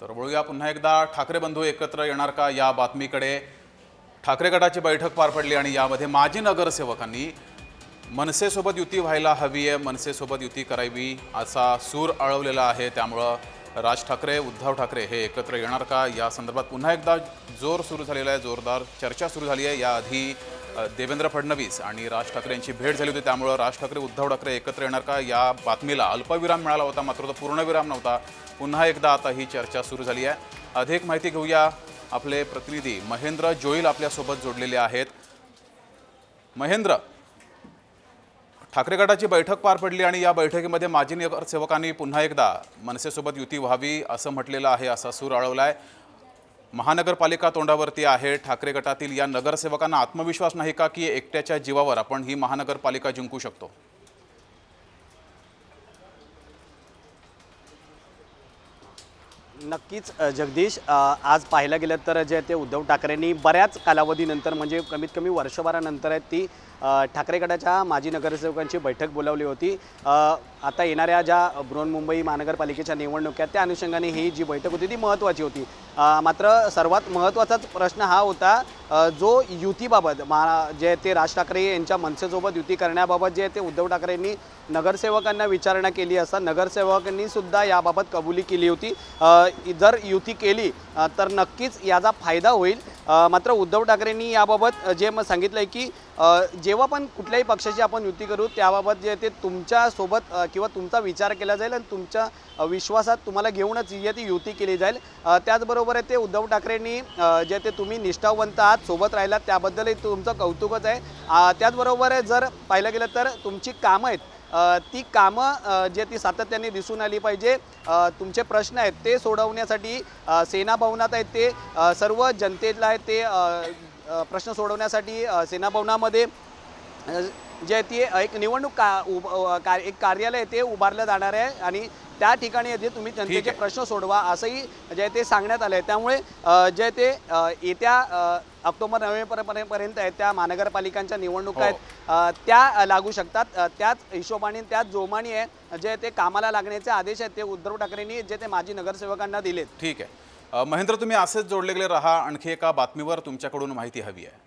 तर वळूया पुन्हा एकदा. ठाकरे बंधू एकत्र येणार का या बातमीकडे? ठाकरे गटाची बैठक पार पडली आणि यामध्ये माजी नगरसेवकांनी मनसेसोबत युती व्हायला हवी आहे मनसेसोबत युती करावी असा सूर आळवलेला आहे. त्यामुळं राज ठाकरे उद्धव ठाकरे हे एकत्र येणार का? या संदर्भात पुन्हा एकदा जोर सुरू झालेला आहे जोरदार चर्चा सुरू झाली आहे. याआधी देवेंद्र फडणवीस आणि राज ठाकरे यांची भेट झाली होती. त्यामुळं राज ठाकरे उद्धव ठाकरे एकत्र येणार का? या बातमीला अल्पविराम मिळाला होता मात्र तो पूर्णविराम नव्हता. पुन्हा एकदा आता ही चर्चा सुरू झाली आहे. अधिक माहिती घेऊया आपले प्रतिनिधी महेंद्र जोईल आपल्यासोबत जोडलेले आहेत. महेंद्र ठाकरे गटाची बैठक पार पडली आणि या बैठकीमध्ये माजी नगरसेवकांनी पुन्हा एकदा मनसेसोबत युती व्हावी असं म्हटलेलं आहे असा सूर आळवलाय. महानगरपालिका तोंडावरती आहे. ठाकरे गटातील या नगरसेवकांना आत्मविश्वास नाही का की एकट्याच्या जीवावर आपण ही महानगरपालिका जिंकू शकतो? नक्कीच जगदीश आज पाहायला गेलं तर जे ते उद्धव ठाकरेंनी बऱ्याच कालावधीनंतर म्हणजे कमीत कमी वर्षभरानंतर आहे ती ठाकरे गटाच्या माजी नगरसेवकांची बैठक बोलावली होती. आता येणाऱ्या ज्या बृहन्मुंबई महानगरपालिकेच्या निवडणुक्या त्या अनुषंगाने ही जी बैठक होती ती महत्त्वाची होती. मात्र सर्वात महत्त्वाचाच प्रश्न हा होता जो युतीबाबत मा जे ते राज ठाकरे यांच्या मनसेसोबत युती करण्याबाबत जे ते उद्धव ठाकरेंनी नगरसेवकांना विचारणा केली असता नगरसेवकांनी सुद्धा याबाबत कबुली केली होती. जर युती केली तर नक्कीच याचा फायदा होईल. मात्र उद्धव ठाकरेंनी याबाबत जे मग सांगितलं आहे की जेव्हा पण कुठल्याही पक्षाची आपण युती करू त्याबाबत जे ते तुमच्यासोबत किंवा तुमचा विचार केला जाईल आणि तुमच्या विश्वासात तुम्हाला घेऊनच ही ती युती केली जाईल. त्याचबरोबर आहे ते उद्धव ठाकरेंनी जे ते तुम्ही निष्ठावंत आहात सोबत राहिलात त्याबद्दलही तुमचं कौतुकच आहे. त्याचबरोबर आहे जर पाहिलं गेलं तर तुमची कामं आहेत ती कामं जे ती सातत्याने दिसून आली पाहिजे तुमचे प्रश्न आहेत ते सोडवण्यासाठी सेना भवनात आहेत ते सर्व जनतेला आहे ते प्रश्न सोडवण्यासाठी अ, सेना भवनामध्ये अ, जे आहे ती एक निवडणूक का उब का एक कार्यालय ते उभारलं जाणार आहे आणि त्या ठिकाणी ते तुम्ही जनतेचे. प्रश्न सोडवा असंही जे आहे ते सांगण्यात आलं आहे त्यामुळे जे ते येत्या ऑक्टोबर नोव्हेंबर पर्यंत आहेत. त्या महानगरपालिकांच्या निवडणुका हो. आहेत. त्या लागू शकतात. त्याच हिशोबाने त्याच जोमाने आहे जे ते कामाला लागण्याचे आदेश आहेत ते उद्धव ठाकरेंनी जे ते माजी नगरसेवकांना दिलेत. ठीक आहे. महेंद्र तुम्ही असेच जोडले गेले राहा. आणखी एका बातमीवर तुमच्याकडून माहिती हवी आहे.